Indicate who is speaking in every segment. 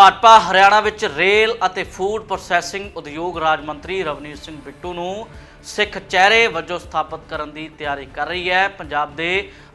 Speaker 1: ਭਾਜਪਾ ਹਰਿਆਣਾ ਵਿੱਚ ਰੇਲ ਅਤੇ food processing ਉਦਯੋਗ ਰਾਜ ਮੰਤਰੀ ਰਵਨੀਤ ਸਿੰਘ ਬਿੱਟੂ ਨੂੰ ਸਿੱਖ ਚਿਹਰੇ ਵਜੋਂ ਸਥਾਪਿਤ ਕਰਨ ਦੀ ਤਿਆਰੀ ਕਰ ਰਹੀ ਹੈ। ਪੰਜਾਬ ਦੇ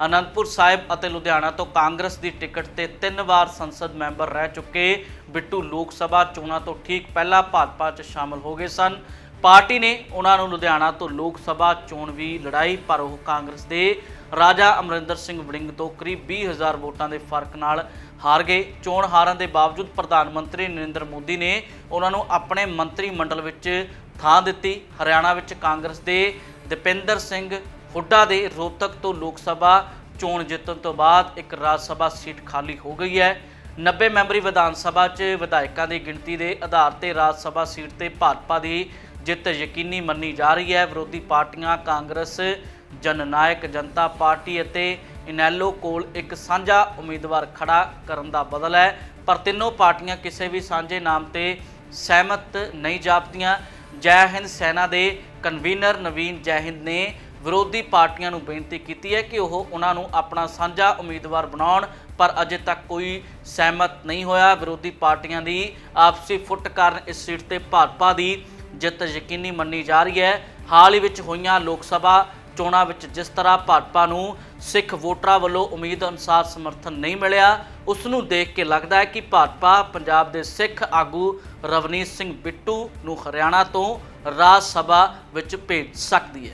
Speaker 1: ਅਨੰਦਪੁਰ ਸਾਹਿਬ ਅਤੇ ਲੁਧਿਆਣਾ ਤੋਂ ਕਾਂਗਰਸ ਦੀ ਟਿਕਟ ਤੇ ਤਿੰਨ ਵਾਰ ਸੰਸਦ ਮੈਂਬਰ ਰਹਿ ਚੁੱਕੇ ਬਿੱਟੂ ਲੋਕ ਸਭਾ ਚੋਣਾਂ ਤੋਂ ਠੀਕ ਪਹਿਲਾਂ ਭਾਜਪਾ 'ਚ ਸ਼ਾਮਲ ਹੋ ਗਏ ਸਨ। ਪਾਰਟੀ ਨੇ ਉਹਨਾਂ ਨੂੰ ਲੁਧਿਆਣਾ ਤੋਂ ਲੋਕ ਸਭਾ ਚੋਣ ਵੀ ਲੜਾਈ, ਪਰ ਉਹ ਕਾਂਗਰਸ ਦੇ ਰਾਜਾ ਅਮਰਿੰਦਰ ਸਿੰਘ ਵੜਿੰਗ ਤੋਂ ਕਰੀਬ 20000 ਵੋਟਾਂ ਦੇ ਫ਼ਰਕ ਨਾਲ ਹਾਰ ਗਏ। ਚੋਣ ਹਾਰਨ ਦੇ ਬਾਵਜੂਦ ਪ੍ਰਧਾਨ ਮੰਤਰੀ ਨਰਿੰਦਰ ਮੋਦੀ ਨੇ ਉਹਨਾਂ ਨੂੰ ਆਪਣੇ ਮੰਤਰੀ ਮੰਡਲ ਵਿੱਚ ਥਾਂ ਦਿੱਤੀ। ਹਰਿਆਣਾ ਵਿੱਚ ਕਾਂਗਰਸ ਦੇ ਦੀਪਿੰਦਰ ਸਿੰਘ ਹੁੱਡਾ ਦੇ ਰੋਹਤਕ ਤੋਂ ਲੋਕ ਸਭਾ ਚੋਣ ਜਿੱਤਣ ਤੋਂ ਬਾਅਦ ਇੱਕ ਰਾਜ ਸਭਾ ਸੀਟ ਖਾਲੀ ਹੋ ਗਈ ਹੈ। 90 ਮੈਂਬਰੀ ਵਿਧਾਨ ਸਭਾ 'ਚ ਵਿਧਾਇਕਾਂ ਦੀ ਗਿਣਤੀ ਦੇ ਆਧਾਰ ਤੇ ਰਾਜ ਸਭਾ ਸੀਟ ਤੇ ਭਾਜਪਾ ਦੀ ਜਿੱਤ ਯਕੀਨੀ ਮੰਨੀ ਜਾ ਰਹੀ ਹੈ। ਵਿਰੋਧੀ ਪਾਰਟੀਆਂ ਕਾਂਗਰਸ, ਜਨਨਾਇਕ ਜਨਤਾ ਪਾਰਟੀ ਅਤੇ ਇਨੈਲੋ ਕੋਲ ਇੱਕ ਸਾਂਝਾ ਉਮੀਦਵਾਰ ਖੜਾ ਕਰਨ ਦਾ ਬਦਲ ਹੈ। ਪਰ ਤਿੰਨੋਂ ਪਾਰਟੀਆਂ ਕਿਸੇ ਵੀ ਸਾਂਝੇ ਨਾਮ ਤੇ ਸਹਿਮਤ ਨਹੀਂ ਜਾਪਦੀਆਂ। ਜੈ ਹਿੰਦ ਸੈਨਾ ਦੇ ਕਨਵੀਨਰ ਨਵੀਨ ਜੈ ਹਿੰਦ ਨੇ ਵਿਰੋਧੀ ਪਾਰਟੀਆਂ ਨੂੰ ਬੇਨਤੀ ਕੀਤੀ ਹੈ ਕਿ ਉਹ ਉਹਨਾਂ ਨੂੰ ਆਪਣਾ ਸਾਂਝਾ ਉਮੀਦਵਾਰ ਬਣਾਉਣ, ਪਰ ਅਜੇ ਤੱਕ ਕੋਈ ਸਹਿਮਤ ਨਹੀਂ ਹੋਇਆ। ਵਿਰੋਧੀ ਪਾਰਟੀਆਂ ਦੀ ਆਪਸੀ ਫੁੱਟ ਕਾਰਨ ਇਸ ਸੀਟ ਤੇ ਭਾਜਪਾ ਦੀ ਜਿੱਤ ਯਕੀਨੀ ਮੰਨੀ ਜਾ ਰਹੀ ਹੈ। ਹਾਲ ਹੀ ਵਿੱਚ ਹੋਈਆਂ ਲੋਕ ਸਭਾ ਚੋਣਾਂ ਵਿੱਚ ਜਿਸ ਤਰ੍ਹਾਂ ਭਾਜਪਾ ਨੂੰ ਸਿੱਖ ਵੋਟਰਾਂ ਵੱਲੋਂ ਉਮੀਦ ਅਨੁਸਾਰ ਸਮਰਥਨ ਨਹੀਂ ਮਿਲਿਆ, ਉਸ ਨੂੰ ਦੇਖ ਕੇ ਲੱਗਦਾ ਹੈ ਕਿ ਭਾਜਪਾ ਪੰਜਾਬ ਦੇ ਸਿੱਖ ਆਗੂ ਰਵਨੀਤ ਸਿੰਘ ਬਿੱਟੂ ਨੂੰ ਹਰਿਆਣਾ ਤੋਂ ਰਾਜ ਸਭਾ ਵਿੱਚ ਭੇਜ ਸਕਦੀ ਹੈ।